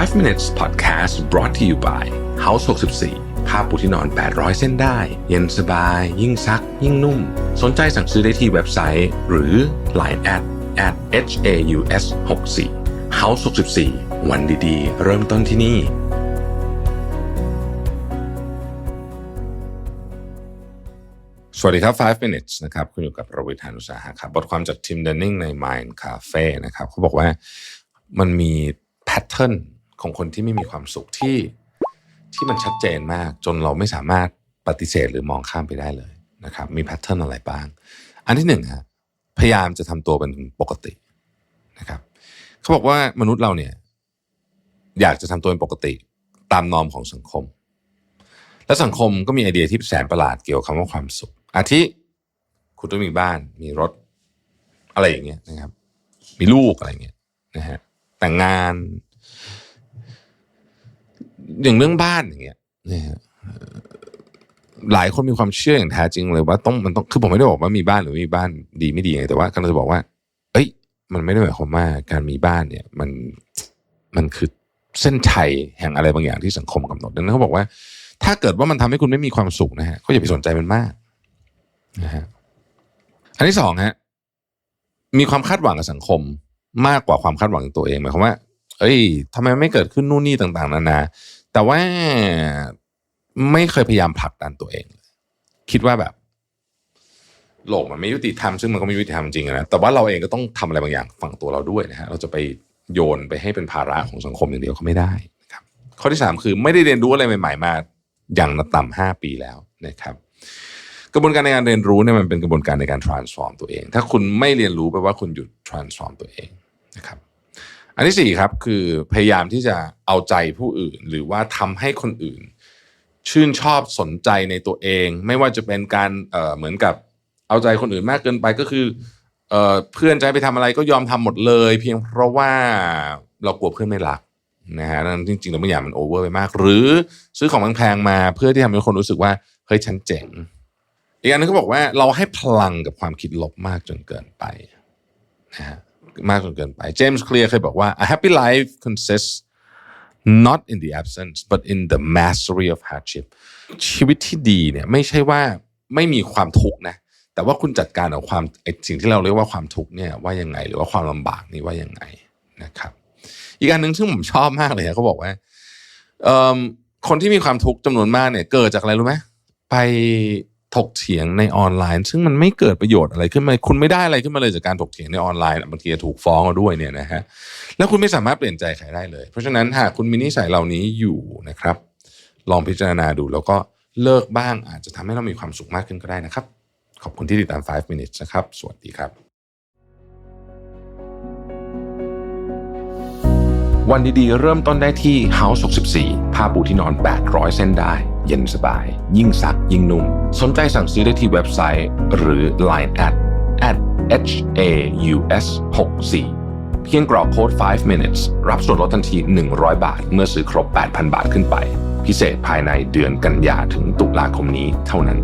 5 minutes podcast brought to you by House 64ผ้าปูที่นอน 800 เส้นได้ เย็นสบาย ยิ่งซัก ยิ่งนุ่ม สนใจสั่งซื้อได้ที่เว็บไซต์ หรือ Line at at h a u s 6 4 House 64วันดีๆ เริ่มต้นที่นี่สวัสดีครับ 5 minutes นะครับ คุณอยู่กับประวิทยานุสาหะครับ บทความจาก Tim Dunning ใน Mind Cafe นะครับเขาบอกว่ามันมีแพทเทิร์น ของคนที่ไม่มีความสุขที่ที่มันชัดเจนมาก จนเราไม่สามารถปฏิเสธหรือมองข้ามไปได้เลยนะครับ มีแพทเทิร์นอะไรบ้าง อันที่หนึ่งฮะพยายามจะทำตัวเป็นปกตินะครับ เขาบอกว่ามนุษย์เราเนี่ย อยากจะทำตัวเป็นปกติตามนอมของสังคม และสังคมก็มีไอเดียที่แสนประหลาดเกี่ยวกับคำว่าความสุข อาทิคุณต้องมีบ้าน มีรถ อะไรอย่างเงี้ยนะครับ มีลูกอะไรเงี้ยนะฮะแต่งงาน อย่างเรื่องบ้านอย่างเงี้ยนะฮะเอ่อหลายคนมีความเชื่ออย่างแท้จริงเลยว่าต้องมันต้องคือผมไม่ได้บอกว่ามีบ้านหรือมีบ้านดีไม่ดีไงแต่ว่ากำลังจะบอกว่า เอ้ย มันไม่ได้หมายความว่าการมีบ้านเนี่ย มันมันคือเส้นชัยแห่งอะไรบางอย่างที่สังคมกำหนดดังนั้นเขาบอกว่า ถ้าเกิดว่ามันทำให้คุณไม่มีความสุขนะฮะก็อย่าไปสนใจมันมากนะฮะอันที่สองฮะมีความคาดหวังกับสังคมมากกว่าความคาดหวังตัวเองหมายความว่า เอ้ยทำไมไม่เกิดขึ้นนู่นนี่ต่าง ๆ นานา แต่ว่าไม่เคยพยายามผลักดันตัวเองเลยคิดว่าแบบ โลกมันไม่ยุติธรรมซึ่งมันก็ไม่ยุติธรรมจริงนะแต่ว่าเราเองก็ต้องทำอะไรบางอย่างฝั่งตัวเราด้วยนะฮะเราจะไปโยนไปให้เป็นภาระของสังคมอย่างเดียวก็ไม่ได้นะครับข้อที่สามคือไม่ได้เรียนรู้อะไรใหม่ๆมาอย่างต่ำห้าปีแล้วนะครับ กระบวนการในการเรียนรู้เนี่ยมันเป็นกระบวนการในการ transform ตัวเอง ถ้าคุณไม่เรียนรู้แปลว่าคุณหยุด transform ตัวเองนะครับ อันที่สี่ครับคือพยายามที่จะเอาใจผู้อื่น หรือว่าทำให้คนอื่น ชื่นชอบสนใจในตัวเอง ไม่ว่าจะเป็นการเเหมือนกับเอาใจคนอื่นมากเกินไปก็คือเอเพื่อนจะให้ไปทำอะไรก็ยอมทำหมดเลย เพียงเพราะว่าเรากลัวเพื่อนไม่รักนะฮะนั่นจริงๆแล้วบางอย่างมันโอเวอร์ไปมาก หรือซื้อของแพงๆมาเพื่อที่ทำให้คนรู้สึกว่าเฮ้ยฉันเจ๋งอีกอันนึงเขาบอกว่าเราให้พลังกับความคิดลบมากจนเกินไปนะฮะ มากจนเกินไปเจมส์เคลียร์เคยบอกว่า a happy life consists not in the absence but in the mastery of hardship ชีวิตที่ดีเนี่ยไม่ใช่ว่าไม่มีความทุกข์นะแต่ว่าคุณจัดการกับความสิ่งที่เราเรียกว่าความทุกข์เนี่ยว่ายังไง หรือว่าความลำบากนี่ว่ายังไงนะครับ อีกอันหนึ่งซึ่งผมชอบมากเลยเขาบอกว่าคนที่มีความทุกข์จำนวนมากเนี่ย เกิดจากอะไรรู้ไหมไป ถกเถียงในออนไลน์ ซึ่งมันไม่เกิดประโยชน์อะไรขึ้นมาคุณไม่ได้อะไรขึ้นมาเลยจากการถกเถียงในออนไลน์บางทีจะถูกฟ้องเอาด้วยเนี่ยนะฮะแล้วคุณไม่สามารถเปลี่ยนใจใครได้เลย เพราะฉะนั้นหากคุณมีนิสัยเหล่านี้อยู่นะครับ ลองพิจารณาดูแล้วก็เลิกบ้างอาจจะทำให้เรามีความสุขมากขึ้นก็ได้นะครับ ขอบคุณที่ติดตาม 5 minutes นะครับ สวัสดีครับ วันดีๆ เริ่มต้นได้ที่ House 64ผ้าปูที่นอน 800 เส้นได้ เย็นสบาย ยิ่งซักยิ่งนุ่ม สนใจสั่งซื้อได้ที่เว็บไซต์ หรือ Line at at h a u s 6 4เพียงกรอกโค้ด 5 minutes รับส่วนลดทันที 100 บาท เมื่อซื้อครบ 8,000 บาทขึ้นไป พิเศษภายในเดือนกันยาถึงตุลาคมนี้เท่านั้น